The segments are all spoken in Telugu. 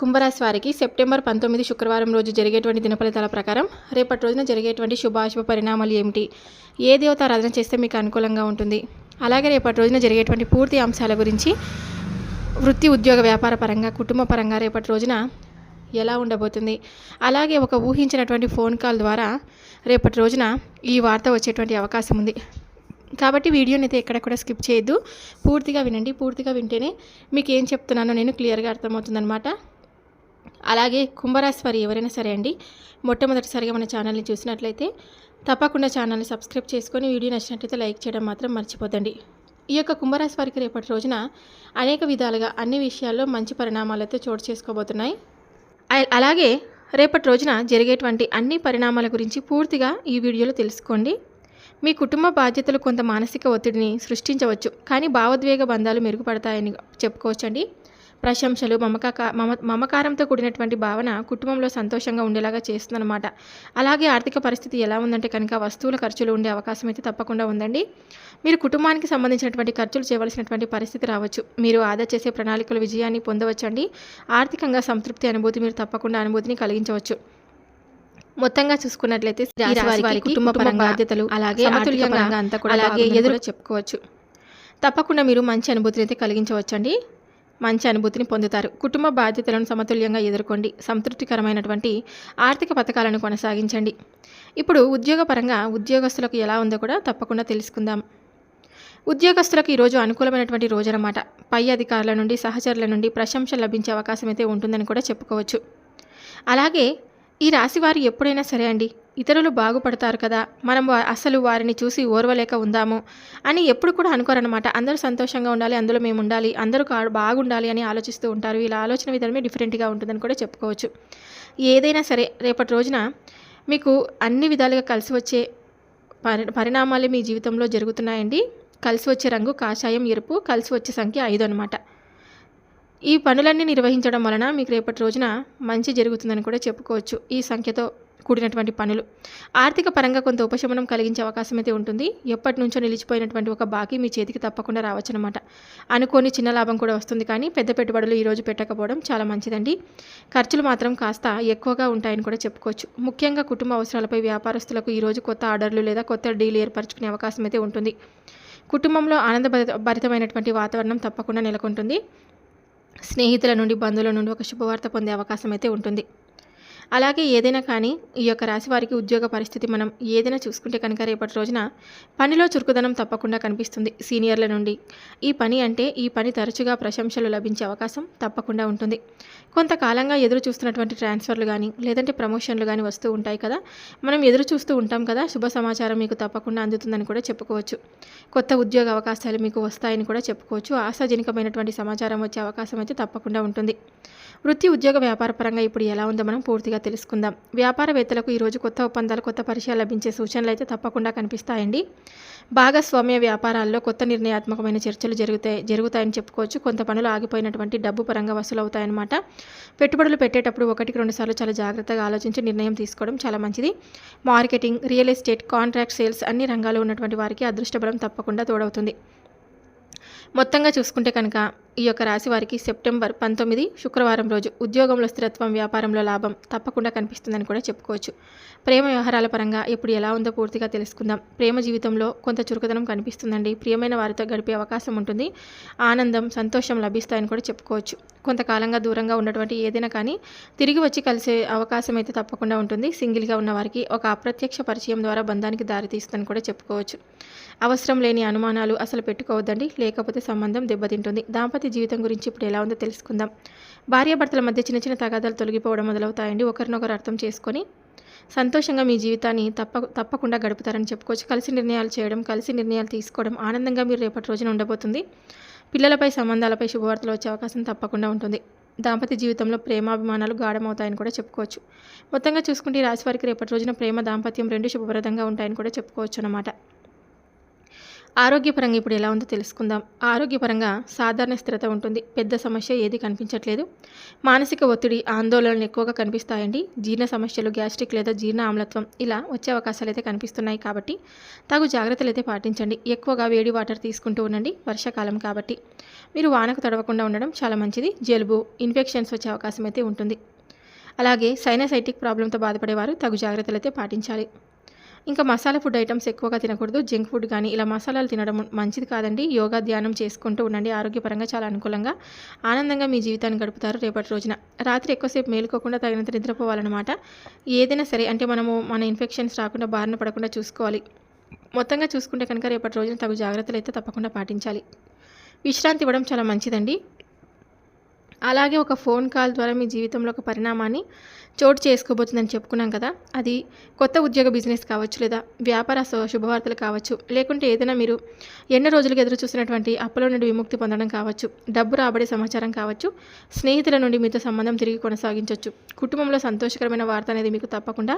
కుంభరాశి వారికి సెప్టెంబర్ పంతొమ్మిది శుక్రవారం రోజు జరిగేటువంటి దినఫలితాల ప్రకారం రేపటి రోజున జరిగేటువంటి శుభాశుభ పరిణామాలు ఏమిటి? ఏ దేవత ఆరాధన చేస్తే మీకు అనుకూలంగా ఉంటుంది? అలాగే రేపటి రోజున జరిగేటువంటి పూర్తి అంశాల గురించి వృత్తి ఉద్యోగ వ్యాపార పరంగా కుటుంబ పరంగా రేపటి రోజున ఎలా ఉండబోతుంది? అలాగే ఒక ఊహించినటువంటి ఫోన్ కాల్ ద్వారా రేపటి రోజున ఈ వార్త వచ్చేటువంటి అవకాశం ఉంది. కాబట్టి వీడియోని అయితే ఎక్కడ కూడా స్కిప్ చేయొద్దు. పూర్తిగా వినండి. పూర్తిగా వింటేనే మీకు ఏం చెప్తున్నానో నేను క్లియర్గా అర్థమవుతుందన్నమాట. అలాగే కుంభరాశి వారు ఎవరైనా సరే అండి మొట్టమొదటిసారిగా మన ఛానల్ని చూసినట్లయితే తప్పకుండా ఛానల్ని సబ్స్క్రైబ్ చేసుకొని వీడియో నచ్చినట్లయితే లైక్ చేయడం మాత్రం మర్చిపోదండి ఈ యొక్క కుంభరాశి వారికి రేపటి రోజున అనేక విధాలుగా అన్ని విషయాల్లో మంచి పరిణామాలతో చోటు చేసుకోబోతున్నాయి. అలాగే రేపటి రోజున జరిగేటువంటి అన్ని పరిణామాల గురించి పూర్తిగా ఈ వీడియోలో తెలుసుకోండి. మీ కుటుంబ బాధ్యతలు కొంత మానసిక ఒత్తిడిని సృష్టించవచ్చు కానీ భావోద్వేగ బంధాలు మెరుగుపడతాయని చెప్పుకోవచ్చండి. ప్రశంసలు మమకా మమ మమకారంతో కూడినటువంటి భావన కుటుంబంలో సంతోషంగా ఉండేలాగా చేస్తుందన్నమాట. అలాగే ఆర్థిక పరిస్థితి ఎలా ఉందంటే కనుక వస్తువుల ఖర్చులు ఉండే అవకాశం అయితే తప్పకుండా ఉందండి. మీరు కుటుంబానికి సంబంధించినటువంటి ఖర్చులు చేయవలసినటువంటి పరిస్థితి రావచ్చు. మీరు ఆదా చేసే ప్రణాళికల విజయాన్ని పొందవచ్చండి. ఆర్థికంగా సంతృప్తి అనుభూతి మీరు తప్పకుండా అనుభూతిని కలిగించవచ్చు. మొత్తంగా చూసుకున్నట్లయితే వారికి కుటుంబ బాధ్యతలు అలాగే అంతా కూడా అలాగే ఎదురు చెప్పుకోవచ్చు. తప్పకుండా మీరు మంచి అనుభూతిని అయితే కలిగించవచ్చండి. మంచి అనుభూతిని పొందుతారు. కుటుంబ బాధ్యతలను సమతుల్యంగా ఎదుర్కోండి. సంతృప్తికరమైనటువంటి ఆర్థిక పథకాలను కొనసాగించండి. ఇప్పుడు ఉద్యోగపరంగా ఉద్యోగస్తులకు ఎలా ఉందో కూడా తప్పకుండా తెలుసుకుందాం. ఉద్యోగస్తులకు ఈరోజు అనుకూలమైనటువంటి రోజు అన్నమాట పై అధికారుల నుండి సహచరుల నుండి ప్రశంస లభించే అవకాశం అయితే ఉంటుందని కూడా చెప్పుకోవచ్చు. అలాగే ఈ రాశి వారు ఎప్పుడైనా సరే అండి ఇతరులు బాగుపడతారు కదా మనం అసలు వారిని చూసి ఓర్వలేక ఉందాము అని ఎప్పుడు కూడా అనుకోరనమాట అందరూ సంతోషంగా ఉండాలి అందులో మేము ఉండాలి అందరూ కా- బాగుండాలి అని ఆలోచిస్తూ ఉంటారు. ఇలా ఆలోచన విధానమే డిఫరెంట్గా ఉంటుందని కూడా చెప్పుకోవచ్చు. ఏదైనా సరే రేపటి రోజున మీకు అన్ని విధాలుగా కలిసి వచ్చే పరి పరిణామాలు మీ జీవితంలో జరుగుతున్నాయండి. కలిసి వచ్చే రంగు కాషాయం ఎరుపు కలిసి వచ్చే సంఖ్య ఐదు అనమాట ఈ పనులన్నీ నిర్వహించడం వలన మీకు రేపటి రోజున మంచి జరుగుతుందని కూడా చెప్పుకోవచ్చు. ఈ సంఖ్యతో కూడినటువంటి పనులు. ఆర్థిక పరంగా కొంత ఉపశమనం కలిగించే అవకాశం అయితే ఉంటుంది. ఎప్పటి నుంచో నిలిచిపోయినటువంటి ఒక బాకీ మీ చేతికి తప్పకుండా రావచ్చనమాట అనుకోని చిన్న లాభం కూడా వస్తుంది కానీ పెద్ద పెట్టుబడులు ఈరోజు పెట్టకపోవడం చాలా మంచిదండి. ఖర్చులు మాత్రం కాస్త ఎక్కువగా ఉంటాయని కూడా చెప్పుకోవచ్చు. ముఖ్యంగా కుటుంబ అవసరాలపై వ్యాపారస్తులకు ఈరోజు కొత్త ఆర్డర్లు లేదా కొత్త డీల్ ఏర్పరచుకునే అవకాశం అయితే ఉంటుంది. కుటుంబంలో ఆనందభరిత భరితమైనటువంటి వాతావరణం తప్పకుండా నెలకొంటుంది. స్నేహితుల నుండి బంధువుల నుండి ఒక శుభవార్త పొందే అవకాశం అయితే ఉంటుంది. అలాగే ఏదైనా కానీ ఈ యొక్క రాశి వారికి ఉద్యోగ పరిస్థితి మనం ఏదైనా చూసుకుంటే కనుక రేపటి రోజున పనిలో చురుకుదనం తప్పకుండా కనిపిస్తుంది. సీనియర్ల నుండి ఈ పని అంటే ఈ పని తరచుగా ప్రశంసలు లభించే అవకాశం తప్పకుండా ఉంటుంది. కొంతకాలంగా ఎదురు చూస్తున్నటువంటి ట్రాన్స్ఫర్లు కానీ లేదంటే ప్రమోషన్లు కానీ వస్తూ ఉంటాయి కదా. మనం ఎదురు చూస్తూ ఉంటాం కదా. శుభ సమాచారం మీకు తప్పకుండా అందుతుందని కూడా చెప్పుకోవచ్చు. కొత్త ఉద్యోగ అవకాశాలు మీకు వస్తాయని కూడా చెప్పుకోవచ్చు. ఆశాజనకమైనటువంటి సమాచారం వచ్చే అవకాశం అయితే తప్పకుండా ఉంటుంది. వృత్తి ఉద్యోగ వ్యాపార పరంగా ఇప్పుడు ఎలా ఉందో మనం పూర్తిగా తెలుసుకుందాం. వ్యాపారవేత్తలకు ఈరోజు కొత్త ఒప్పందాలు కొత్త పరిచయాలు లభించే సూచనలు అయితే తప్పకుండా కనిపిస్తాయండి. భాగస్వామ్య వ్యాపారాల్లో కొత్త నిర్ణయాత్మకమైన చర్చలు జరుగుతాయి జరుగుతాయని చెప్పుకోవచ్చు. కొంత పనులు ఆగిపోయినటువంటి డబ్బు పరంగా వసూలు అవుతాయన్నమాట పెట్టుబడులు పెట్టేటప్పుడు ఒకటికి రెండు సార్లు చాలా జాగ్రత్తగా ఆలోచించి నిర్ణయం తీసుకోవడం చాలా మంచిది. Marketing real estate contract sales అన్ని రంగాల్లో ఉన్నటువంటి వారికి అదృష్టబలం తప్పకుండా తోడవుతుంది. మొత్తంగా చూసుకుంటే కనుక ఈ యొక్క రాశి వారికి సెప్టెంబర్ పంతొమ్మిది శుక్రవారం రోజు ఉద్యోగంలో స్థిరత్వం వ్యాపారంలో లాభం తప్పకుండా కనిపిస్తుందని కూడా చెప్పుకోవచ్చు. ప్రేమ వ్యవహారాల పరంగా ఇప్పుడు ఎలా ఉందో పూర్తిగా తెలుసుకుందాం. ప్రేమ జీవితంలో కొంత చురుకుదనం కనిపిస్తుందండి. ప్రియమైన వారితో గడిపే అవకాశం ఉంటుంది. ఆనందం సంతోషం లభిస్తాయని కూడా చెప్పుకోవచ్చు. కొంతకాలంగా దూరంగా ఉన్నటువంటి ఏదైనా కానీ తిరిగి వచ్చి కలిసే అవకాశం అయితే తప్పకుండా ఉంటుంది. సింగిల్గా ఉన్న వారికి ఒక అప్రత్యక్ష పరిచయం ద్వారా బంధానికి దారితీస్తుందని కూడా చెప్పుకోవచ్చు. అవసరం లేని అనుమానాలు అసలు పెట్టుకోవద్దండి. లేకపోతే సంబంధం దెబ్బతింటుంది. దాంపత్య జీవితం గురించి ఇప్పుడు ఎలా ఉందో తెలుసుకుందాం. భార్యాభర్తల మధ్య చిన్న చిన్న తగాదాలు తొలగిపోవడం మొదలవుతాయండి. ఒకరినొకరు అర్థం చేసుకొని సంతోషంగా మీ జీవితాన్ని తప్ప తప్పకుండా గడుపుతారని చెప్పుకోవచ్చు. కలిసి నిర్ణయాలు చేయడం కలిసి నిర్ణయాలు తీసుకోవడం ఆనందంగా మీరు రేపటి రోజున ఉండబోతుంది. పిల్లలపై సంబంధాలపై శుభవార్తలు వచ్చే అవకాశం తప్పకుండా ఉంటుంది. దాంపత్య జీవితంలో ప్రేమాభిమానాలు గాఢమవుతాయని కూడా చెప్పుకోవచ్చు. మొత్తంగా చూసుకుంటే రాశి వారికి రేపటి రోజున ప్రేమ దాంపత్యం రెండు శుభప్రదంగా ఉంటాయని కూడా చెప్పుకోవచ్చు అన్నమాట ఆరోగ్యపరంగా ఇప్పుడు ఎలా ఉందో తెలుసుకుందాం. ఆరోగ్యపరంగా సాధారణ స్థిరత ఉంటుంది. పెద్ద సమస్య ఏది కనిపించట్లేదు. మానసిక ఒత్తిడి ఆందోళనలు ఎక్కువగా కనిపిస్తాయండి. జీర్ణ సమస్యలు గ్యాస్ట్రిక్ లేదా జీర్ణ ఆమ్లత్వం ఇలా వచ్చే అవకాశాలు అయితే కనిపిస్తున్నాయి కాబట్టి తగు జాగ్రత్తలు అయితే పాటించండి. ఎక్కువగా వేడి వాటర్ తీసుకుంటూ ఉండండి. వర్షాకాలం కాబట్టి మీరు వానకు తడవకుండా ఉండడం చాలా మంచిది. జలుబు ఇన్ఫెక్షన్స్ వచ్చే అవకాశం అయితే ఉంటుంది. అలాగే సైనసైటిక్ ప్రాబ్లంతో బాధపడేవారు తగు జాగ్రత్తలు అయితే పాటించాలి. ఇంకా మసాలా ఫుడ్ ఐటమ్స్ ఎక్కువగా తినకూడదు. జంక్ ఫుడ్ కానీ ఇలా మసాలాలు తినడం మంచిది కాదండి. యోగా ధ్యానం చేసుకుంటూ ఉండండి. ఆరోగ్యపరంగా చాలా అనుకూలంగా ఆనందంగా మీ జీవితాన్ని గడుపుతారు రేపటి రోజున. రాత్రి ఎక్కువసేపు మేలుకోకుండా తగినంత నిద్రపోవాలన్నమాట. ఏదైనా సరే అంటే మనము మన ఇన్ఫెక్షన్స్ రాకుండా బారిన పడకుండా చూసుకోవాలి. మొత్తంగా చూసుకుంటే కనుక రేపటి రోజున తగు జాగ్రత్తలు అయితే తప్పకుండా పాటించాలి. విశ్రాంతి ఇవ్వడం చాలా మంచిదండి. అలాగే ఒక ఫోన్ కాల్ ద్వారా మీ జీవితంలో ఒక పరిణామాన్ని చోటు చేసుకోబోతుందని చెప్పుకున్నాం కదా. అది కొత్త ఉద్యోగ బిజినెస్ కావచ్చు లేదా వ్యాపార శుభవార్తలు కావచ్చు లేకుంటే ఏదైనా మీరు ఎన్నో రోజులుగా ఎదురు చూసినటువంటి అప్పుల నుండి విముక్తి పొందడం కావచ్చు డబ్బు రాబడే సమాచారం కావచ్చు స్నేహితుల నుండి మీతో సంబంధం తిరిగి కొనసాగించవచ్చు కుటుంబంలో సంతోషకరమైన వార్త అనేది మీకు తప్పకుండా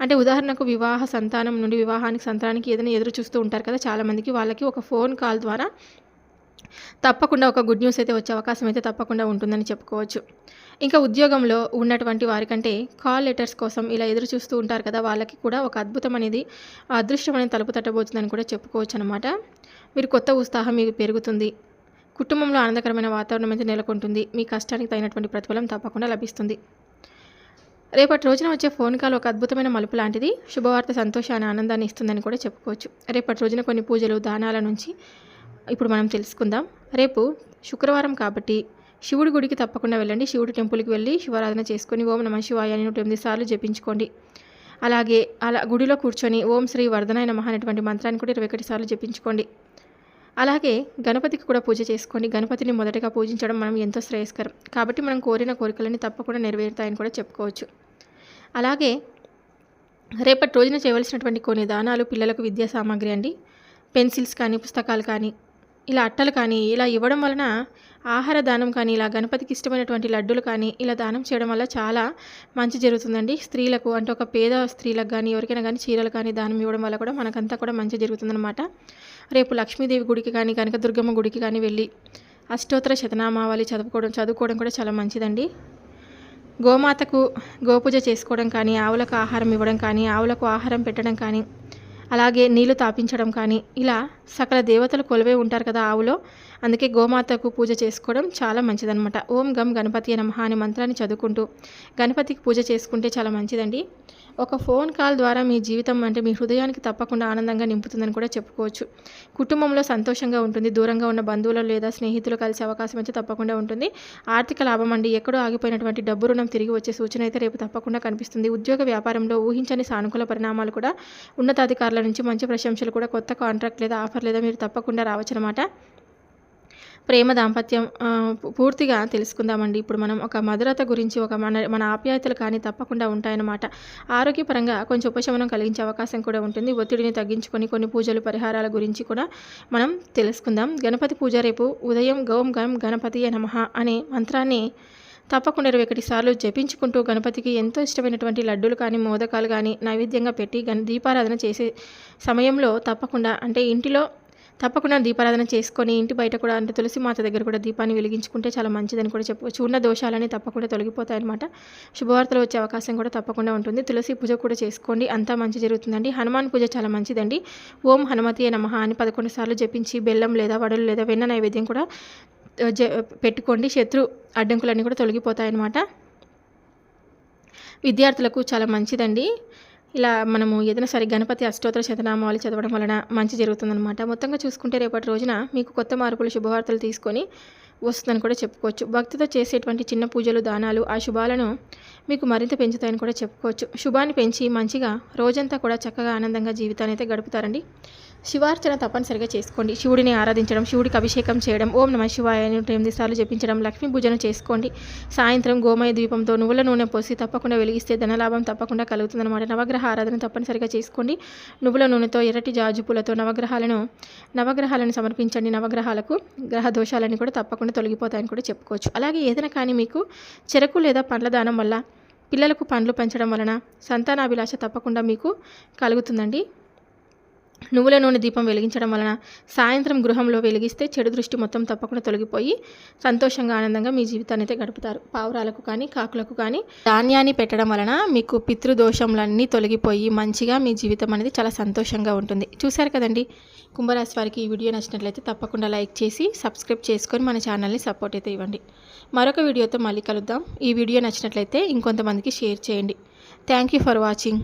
అంటే ఉదాహరణకు వివాహ సంతానం నుండి వివాహానికి సంతానానికి ఏదైనా ఎదురు చూస్తూ ఉంటారు కదా చాలామందికి వాళ్ళకి ఒక ఫోన్ కాల్ ద్వారా తప్పకుండా ఒక గుడ్ న్యూస్ అయితే వచ్చే అవకాశం అయితే తప్పకుండా ఉంటుందని చెప్పుకోవచ్చు. ఇంకా ఉద్యోగంలో ఉన్నటువంటి వారికంటే కాల్ లెటర్స్ కోసం ఇలా ఎదురు చూస్తూ ఉంటారు కదా వాళ్ళకి కూడా ఒక అద్భుతం అనేది ఆ అదృష్టం అనేది తలుపు తట్టబోతుందని కూడా చెప్పుకోవచ్చు అనమాట మీరు కొత్త ఉత్సాహం మీకు పెరుగుతుంది. కుటుంబంలో ఆనందకరమైన వాతావరణం అయితే నెలకొంటుంది. మీ కష్టానికి తగినటువంటి ప్రతిఫలం తప్పకుండా లభిస్తుంది. రేపటి రోజున వచ్చే ఫోన్ కాల్ ఒక అద్భుతమైన మలుపు లాంటిది. శుభవార్త సంతోషాన్ని ఆనందాన్ని ఇస్తుందని కూడా చెప్పుకోవచ్చు. రేపటి రోజున కొన్ని పూజలు దానాల నుంచి ఇప్పుడు మనం తెలుసుకుందాం. రేపు శుక్రవారం కాబట్టి శివుడి గుడికి తప్పకుండా వెళ్ళండి. శివుడి టెంపుల్కి వెళ్ళి శివారాధన చేసుకొని ఓం నమ శివాయ అని నూట ఎనిమిది సార్లు జపించుకోండి. అలాగే అలా గుడిలో కూర్చొని ఓం శ్రీ వర్ధనాయ మహా అనేటువంటి మంత్రాన్ని కూడా ఇరవై ఒకటి సార్లు జపించుకోండి. అలాగే గణపతికి కూడా పూజ చేసుకోండి. గణపతిని మొదటగా పూజించడం మనం ఎంతో శ్రేయస్కరం. కాబట్టి మనం కోరిన కోరికలని తప్పకుండా నెరవేరుతాయని కూడా చెప్పుకోవచ్చు. అలాగే రేపటి రోజున చేయవలసినటువంటి కొన్ని దానాలు పిల్లలకు విద్యా సామాగ్రి అండి. పెన్సిల్స్ కానీ పుస్తకాలు కానీ ఇలా అట్టలు కానీ ఇలా ఇవ్వడం వలన ఆహార దానం కానీ ఇలా గణపతికి ఇష్టమైనటువంటి లడ్డూలు కానీ ఇలా దానం చేయడం వల్ల చాలా మంచి జరుగుతుందండి. స్త్రీలకు అంటే ఒక పేద స్త్రీలకు కానీ ఎవరికైనా కానీ చీరలు కానీ దానం ఇవ్వడం వల్ల కూడా మనకంతా కూడా మంచి జరుగుతుందన్నమాట. రేపు లక్ష్మీదేవి గుడికి కానీ కనకదుర్గమ్మ గుడికి కానీ వెళ్ళి అష్టోత్తర శతనామావళి చదువుకోవడం చదువుకోవడం కూడా చాలా మంచిదండి. గోమాతకు గోపూజ చేసుకోవడం కానీ ఆవులకు ఆహారం ఇవ్వడం కానీ ఆవులకు ఆహారం పెట్టడం కానీ అలాగే నీళ్ళు తాపించడం కానీ ఇలా సకల దేవతలు కొలువై ఉంటారు కదా ఆవులో. అందుకే గోమాతకు పూజ చేసుకోవడం చాలా మంచిదన్నమాట. ఓం గం గణపతి నమః అనే మంత్రాన్ని చదువుకుంటూ గణపతికి పూజ చేసుకుంటే చాలా మంచిదండి. ఒక ఫోన్ కాల్ ద్వారా మీ జీవితం అంటే మీ హృదయానికి తప్పకుండా ఆనందంగా నింపుతుందని కూడా చెప్పుకోవచ్చు. కుటుంబంలో సంతోషంగా ఉంటుంది దూరంగా ఉన్న బంధువులు లేదా స్నేహితులు కలిసే అవకాశం అయితే తప్పకుండా ఉంటుంది. ఆర్థిక లాభం అండి. ఎక్కడో ఆగిపోయినటువంటి డబ్బు రుణం తిరిగి వచ్చే సూచన అయితే రేపు తప్పకుండా కనిపిస్తుంది. ఉద్యోగ వ్యాపారంలో ఊహించని సానుకూల పరిణామాలు కూడా ఉన్నతాధికారుల నుంచి మంచి ప్రశంసలు కూడా కొత్త కాంట్రాక్ట్ లేదా ఆఫర్ లేదా మీరు తప్పకుండా రావచ్చు అనమాట ప్రేమ దాంపత్యం పూర్తిగా తెలుసుకుందామండి. ఇప్పుడు మనం ఒక మధురత గురించి ఒక మన మన ఆప్యాయతలు కానీ తప్పకుండా ఉంటాయన్నమాట. ఆరోగ్యపరంగా కొంచెం ఉపశమనం కలిగించే అవకాశం కూడా ఉంటుంది. ఒత్తిడిని తగ్గించుకొని కొన్ని పూజలు పరిహారాల గురించి కూడా మనం తెలుసుకుందాం. గణపతి పూజ రేపు ఉదయం గౌం గం గణపతి నమః అనే మంత్రాన్ని తప్పకుండా ఇరవై ఒకటి సార్లు జపించుకుంటూ గణపతికి ఎంతో ఇష్టమైనటువంటి లడ్డూలు కానీ మోదకాలు కానీ నైవేద్యంగా పెట్టి గణ దీపారాధన చేసే సమయంలో తప్పకుండా అంటే ఇంటిలో తప్పకుండా దీపారాధన చేసుకొని ఇంటి బయట కూడా అంటే తులసి మాత దగ్గర కూడా దీపాన్ని వెలిగించుకుంటే చాలా మంచిదని కూడా చెప్పవచ్చు. ఉన్న దోషాలని తప్పకుండా తొలగిపోతాయన్నమాట. శుభవార్తలు వచ్చే అవకాశం కూడా తప్పకుండా ఉంటుంది. తులసి పూజ కూడా చేసుకోండి. అంతా మంచి జరుగుతుందండి. హనుమాన్ పూజ చాలా మంచిదండి. ఓం హనుమతి నమః అని పదకొండు సార్లు జపించి బెల్లం లేదా వడలు లేదా వెన్న నైవేద్యం కూడా పెట్టుకోండి. శత్రు అడ్డంకులన్నీ కూడా తొలగిపోతాయన్నమాట. విద్యార్థులకు చాలా మంచిదండి. ఇలా మనము ఏదైనా సరే గణపతి అష్టోత్తర శతనామాలు చదవడం వలన మంచి జరుగుతుందన్నమాట. మొత్తంగా చూసుకుంటే రేపటి రోజున మీకు కొత్త మార్పులు శుభవార్తలు తీసుకొని వస్తుందని కూడా చెప్పుకోవచ్చు. భక్తితో చేసేటువంటి చిన్న పూజలు దానాలు ఆ శుభాలను మీకు మరింత పెంచుతాయని కూడా చెప్పుకోవచ్చు. శుభాన్ని పెంచి మంచిగా రోజంతా కూడా చక్కగా ఆనందంగా జీవితాన్ని అయితే గడుపుతారండి. శివార్చన తప్పనిసరిగా చేసుకోండి. శివుడిని ఆరాధించడం శివుడికి అభిషేకం చేయడం ఓం నమ శివాయ ఎనిమిది సార్లు జపించడం లక్ష్మీ పూజను చేసుకోండి. సాయంత్రం గోమయ దీపంతో నువ్వుల నూనె పోసి తప్పకుండా వెలిగిస్తే ధనలాభం తప్పకుండా కలుగుతుందన్నమాట. నవగ్రహ ఆరాధన తప్పనిసరిగా చేసుకోండి. నువ్వుల నూనెతో ఎర్రటి జాజు పూలతో నవగ్రహాలను నవగ్రహాలను సమర్పించండి. నవగ్రహాలకు గ్రహ దోషాలన్నీ కూడా తప్పకుండా తొలగిపోతాయని కూడా చెప్పుకోవచ్చు. అలాగే ఏదైనా కానీ మీకు చెరకు లేదా పండ్ల దానం వల్ల పిల్లలకు పండ్లు పెంచడం వలన సంతానాభిలాష తప్పకుండా మీకు కలుగుతుందండి. నువ్వుల నూనె దీపం వెలిగించడం వలన సాయంత్రం గృహంలో వెలిగిస్తే చెడు దృష్టి మొత్తం తప్పకుండా తొలగిపోయి సంతోషంగా ఆనందంగా మీ జీవితాన్ని అయితే గడుపుతారు. పావురాలకు కానీ కాకులకు కానీ ధాన్యాన్ని పెట్టడం వలన మీకు పితృదోషములన్నీ తొలగిపోయి మంచిగా మీ జీవితం అనేది చాలా సంతోషంగా ఉంటుంది. చూశారు కదండి? కుంభరాశి వారికి ఈ వీడియో నచ్చినట్లయితే తప్పకుండా లైక్ చేసి సబ్స్క్రైబ్ చేసుకొని మన ఛానల్ని సపోర్ట్ అయితే ఇవ్వండి. మరొక వీడియోతో మళ్ళీ కలుద్దాం. ఈ వీడియో నచ్చినట్లయితే ఇంకొంతమందికి షేర్ చేయండి. Thank you for watching.